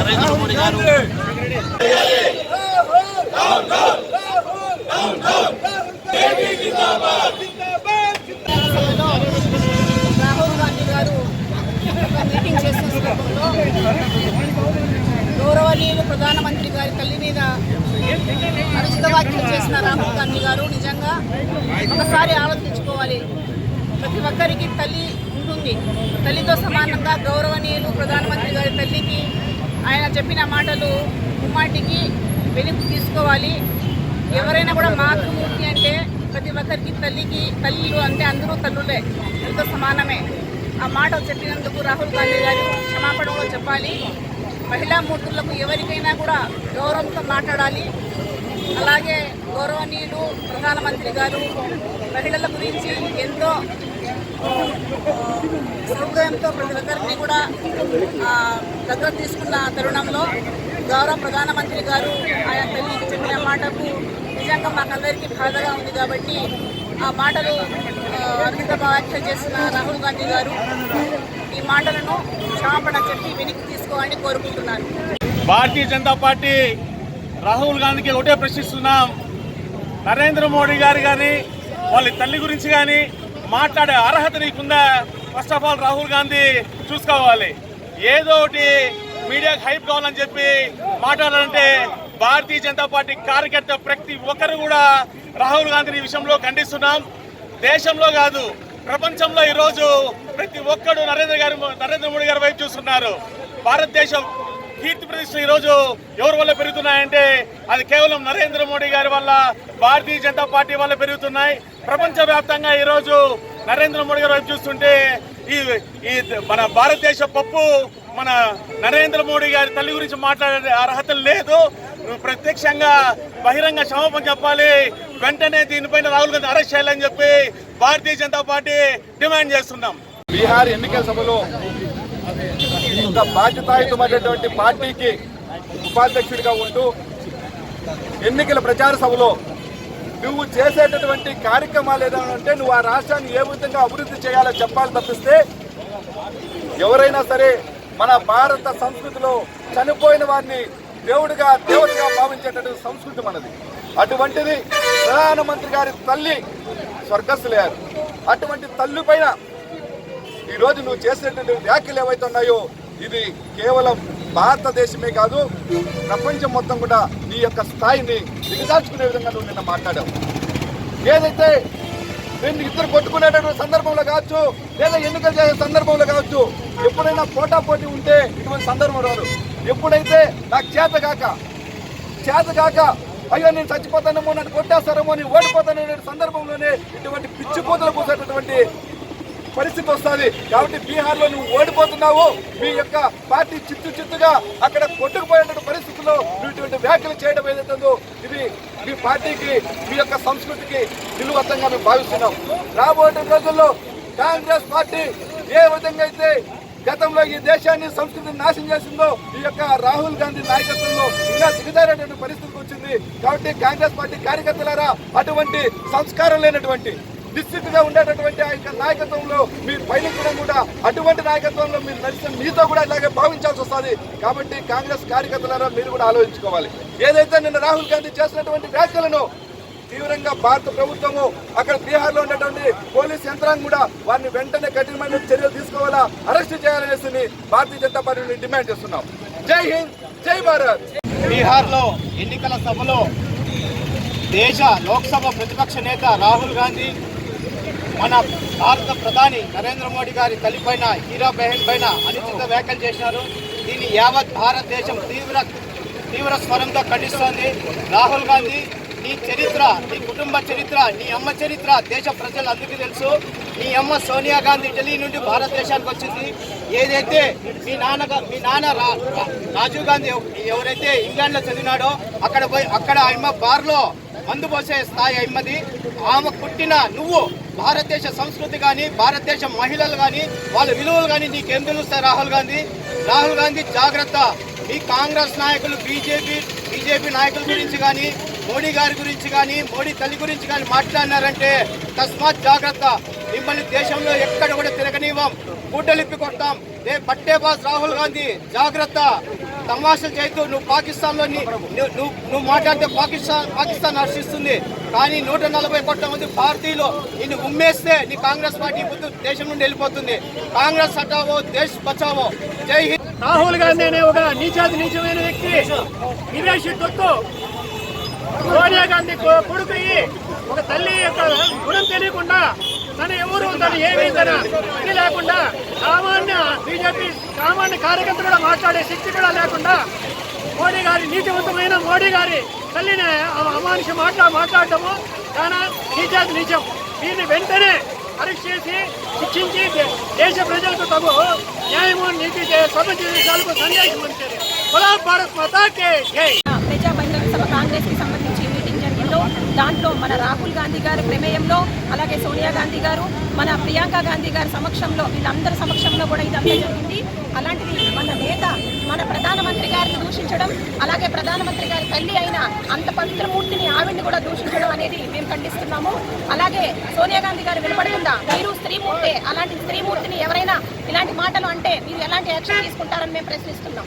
నరేంద్ర మోడీ గారు రాహుల్ గాంధీ గారు గౌరవనీయులు ప్రధానమంత్రి గారి తల్లి మీద అరుచిత వ్యాఖ్యలు చేసిన రాహుల్ గాంధీ గారు నిజంగా ఒకసారి ఆలోచించుకోవాలి. ప్రతి ఒక్కరికి తల్లి ఉంటుంది. తల్లితో సమానంగా గౌరవనీయులు ప్రధానమంత్రి గారి తల్లికి ఆయన చెప్పిన మాటలు ముమ్మాటికి వెలుపు తీసుకోవాలి. ఎవరైనా కూడా మాతృమూర్తి అంటే ప్రతి ఒక్కరికి తల్లికి తల్లిలు అంటే అందరూ తల్లులే. ఎంతో సమానమే. ఆ మాట చెప్పినందుకు రాహుల్ గాంధీ గారు క్షమాపణ కూడా చెప్పాలి. మహిళా మూర్తులకు ఎవరికైనా కూడా గౌరవంతో మాట్లాడాలి. అలాగే గౌరవనీయులు ప్రధానమంత్రి గారు మహిళల గురించి ఎంతో హృదయంతో ప్రతి ఒక్కరిని కూడా దగ్గర తీసుకున్న తరుణంలో గౌరవ ప్రధానమంత్రి గారు ఆయన తల్లికి చెప్పిన మాటకు నిజంగా మాకందరికీ బాధగా ఉంది కాబట్టి ఆ మాటలు ఆ, వ్యాఖ్య చేసిన రాహుల్ గాంధీ గారు ఈ మాటలను క్షమాపణ చెప్పి వెనక్కి తీసుకోవాలని కోరుకుంటున్నాను. భారతీయ జనతా పార్టీ రాహుల్ గాంధీకి ఒకటే ప్రశ్నిస్తున్నాం. నరేంద్ర మోడీ గారు కానీ వాళ్ళ తల్లి గురించి కానీ మాట్లాడే అర్హత నీకుందా? First of all Rahul Gandhi చూసుకోవాలి. ఏదో ఒకటి మీడియాకి హైప్ కావాలని చెప్పి మాట్లాడాలంటే భారతీయ జనతా పార్టీ కార్యకర్త ప్రతి ఒక్కరు కూడా రాహుల్ గాంధీని విషయంలో ఖండిస్తున్నాం. దేశంలో కాదు ప్రపంచంలో ఈరోజు ప్రతి ఒక్కడు నరేంద్ర గారి నరేంద్ర మోడీ గారి వైపు చూస్తున్నారు. భారతదేశం కీర్తి ప్రతిష్టలు ఈరోజు ఎవరి వల్ల పెరుగుతున్నాయంటే అది కేవలం నరేంద్ర మోడీ గారి వల్ల భారతీయ జనతా పార్టీ వల్ల పెరుగుతున్నాయి. ప్రపంచవ్యాప్తంగా ఈరోజు నరేంద్ర మోడీ గారు వైపు చూస్తుంటే ఈ ఈ మన భారతదేశ పప్పు మన నరేంద్ర మోడీ గారి తల్లి గురించి మాట్లాడే అర్హత లేదు. ప్రత్యక్షంగా బహిరంగ క్షమాపణ చెప్పాలి. వెంటనే దీనిపైన రాహుల్ గాంధీ అరెస్ట్ చేయాలని చెప్పి భారతీయ జనతా పార్టీ డిమాండ్ చేస్తున్నాం. బీహార్ ఎన్నికల సభలో ఒక బాధ్యతాయుతమైనటువంటి పార్టీకి ఉపాధ్యక్షుడిగా ఉంటూ ఎన్నికల ప్రచార సభలో నువ్వు చేసేటటువంటి కార్యక్రమాలు ఏదైనా ఉంటే నువ్వు ఆ రాష్ట్రాన్ని ఏ విధంగా అభివృద్ధి చేయాలో చెప్పాలి తప్పిస్తే ఎవరైనా సరే మన భారత సంస్కృతిలో చనిపోయిన వారిని దేవుడిగా దేవుడిగా భావించేటటువంటి సంస్కృతి మనది. అటువంటిది ప్రధానమంత్రి గారి తల్లి స్వర్గస్థులయ్యారు అటువంటి తల్లి పైన ఈ రోజు నువ్వు చేసినటువంటి వ్యాఖ్యలు ఏవైతే ఉన్నాయో ఇది కేవలం భారతదేశమే కాదు ప్రపంచం మొత్తం కూడా నీ యొక్క స్థాయిని దిగజార్చుకునే విధంగా నువ్వు నిన్న మాట్లాడావు. ఏదైతే రెండు ఇద్దరు కొట్టుకునేటటువంటి సందర్భంలో కావచ్చు లేదా ఎన్నికలు చేసే సందర్భంలో కావచ్చు ఎప్పుడైనా పోటా పోటీ ఉంటే ఇటువంటి సందర్భం రాదు. ఎప్పుడైతే నాకు చేత కాక చేత కాక అయ్యో నేను చచ్చిపోతానేమో నన్ను కొట్టేస్తారేమో నేను ఓడిపోతాననే సందర్భంలోనే ఇటువంటి పిచ్చి పోసేటటువంటి పరిస్థితి వస్తుంది. కాబట్టి బీహార్లో నువ్వు ఓడిపోతున్నావు. మీ యొక్క పార్టీ చిత్తు చిత్తుగా అక్కడ కొట్టుకుపోయేటువంటి పరిస్థితుల్లో నువ్వు ఇటువంటి వ్యాఖ్యలు చేయడం ఏదైతుందో ఇది మీ పార్టీకి మీ యొక్క సంస్కృతికి నిలువత్తంగా మేము భావిస్తున్నాం. రాబోయే రోజుల్లో కాంగ్రెస్ పార్టీ ఏ విధంగా అయితే గతంలో ఈ దేశాన్ని సంస్కృతిని నాశనం చేసిందో ఈ యొక్క రాహుల్ గాంధీ నాయకత్వంలో ఇంకా దిగజారేటువంటి పరిస్థితికి వచ్చింది. కాబట్టి కాంగ్రెస్ పార్టీ కార్యకర్తలారా అటువంటి సంస్కారం లేనటువంటి నిశ్చితిగా ఉండేటటువంటి ఆ యొక్క నాయకత్వంలో మీరు పయనించడం కూడా అటువంటి నాయకత్వంలో మీరు నడిచిన మీతో కూడా ఇలాగే భావించాల్సి వస్తుంది. కాబట్టి కాంగ్రెస్ కార్యకర్తలారా మీరు కూడా ఆలోచించుకోవాలి. ఏదైతే నిన్న రాహుల్ గాంధీ చేసినటువంటి వ్యాఖ్యలను తీవ్రంగా భారత ప్రభుత్వము అక్కడ బీహార్లో ఉన్నటువంటి పోలీస్ యంత్రాంగం కూడా వారిని వెంటనే కఠినమైన చర్యలు తీసుకోవాలా అరెస్ట్ చేయాలనేసి భారతీయ జనతా పార్టీ డిమాండ్ చేస్తున్నాం. జై హింద్ జై భారత్! బీహార్లో ఎన్నికల సభలో దేశ లోక్సభ ప్రతిపక్ష నేత రాహుల్ గాంధీ మన భారత ప్రధాని నరేంద్ర మోడీ గారి తల్లిపైన హీరో బెహన్ పైన అనుచిత వ్యాఖ్యలు చేసినారు. దీన్ని యావత్ భారతదేశం తీవ్ర తీవ్ర స్వరంతో ఖండిస్తోంది. రాహుల్ గాంధీ నీ చరిత్ర నీ కుటుంబ చరిత్ర నీ అమ్మ చరిత్ర దేశ ప్రజలందరికీ తెలుసు. నీ అమ్మ సోనియా గాంధీ ఢిల్లీ నుండి భారతదేశానికి వచ్చింది. ఏదైతే మీ నాన్న మీ నాన్న రా- రాజీవ్ గాంధీ ఎవరైతే ఇంగ్లాండ్లో చదివినాడో అక్కడ పోయి అక్కడ ఆయమ్మ బార్లో మందు పోసే స్థాయి అమ్మది. ఆమె పుట్టిన నువ్వు భారతదేశ సంస్కృతి కానీ భారతదేశ మహిళలు కానీ వాళ్ళ విలువలు కానీ నీకేం తెలుస్తాయి రాహుల్ గాంధీ. రాహుల్ గాంధీ జాగ్రత్త. ఈ కాంగ్రెస్ నాయకులు బీజేపీ బీజేపీ నాయకుల గురించి కానీ మోడీ గారి గురించి కానీ మోడీ తల్లి గురించి కానీ మాట్లాడినారంటే తస్మాత్ జాగ్రత్త. మిమ్మల్ని దేశంలో ఎక్కడ కూడా తిరగనివ్వం. గుడ్డలిప్పి కొడతాం. ఏ పట్టేబాస్ రాహుల్ గాంధీ. జాగ్రత్త. తమాషలు చేస్తూ నువ్వు పాకిస్తాన్లో నువ్వు నువ్వు మాట్లాడితే పాకిస్తాన్ పాకిస్తాన్ హర్షిస్తుంది కానీ నూట నలభై కోట్ల మంది భారతీయులు నిన్ను ఉమ్మేస్తే నీ కాంగ్రెస్ పార్టీ ముందు దేశం నుండి వెళ్ళిపోతుంది. కాంగ్రెస్ హటావో దేశ్ బచావో. జై హింద్. రాహుల్ గాంధీ అనే ఒక నీచాతి నీచమైన వ్యక్తి విదేశీ దొత్తు సోనియా గాంధీ కొడుకు ఒక తల్లి యొక్క గుణం తెలియకుండా తన ఎవరు తను ఏమి తన లేకుండా సామాన్య చెప్పి సామాన్య కార్యకర్తలు కూడా మాట్లాడే శక్తి కూడా లేకుండా మోడీ గారి నీతివంతమైన మోడీ గారి తల్లిని అ- అమానుష మాట్లా మాట్లాడటము చాలా నీచాది నిజం. దీన్ని వెంటనే అరెస్ట్ చేసి శిక్షించి దేశ ప్రజలకు తగు న్యాయము నీతి సభ దేశాలకు సందేశం అంతే బలా భారత్ మాతాకే జై. ప్రజా బహిరంగ సభ కాంగ్రెస్కి సంబంధించి దాంట్లో మన రాహుల్ గాంధీ గారి ప్రమేయంలో అలాగే సోనియా గాంధీ గారు మన ప్రియాంక గాంధీ గారి సమక్షంలో వీళ్ళందరి సమక్షంలో కూడా ఇదంతా జరిగింది. అలాంటిది మన నేత మన ప్రధానమంత్రి గారిని దూషించడం అలాగే ప్రధానమంత్రి గారి తల్లి అయిన అంత పవిత్రమూర్తిని ఆవిడ్ని కూడా దూషించడం అనేది మేము ఖండిస్తున్నాము. అలాగే సోనియా గాంధీ గారు వినపడుతుందా మీరు స్త్రీమూర్తే అలాంటి స్త్రీమూర్తిని ఎవరైనా ఇలాంటి మాటలు అంటే మీరు ఎలాంటి యాక్షన్ తీసుకుంటారని మేము ప్రశ్నిస్తున్నాం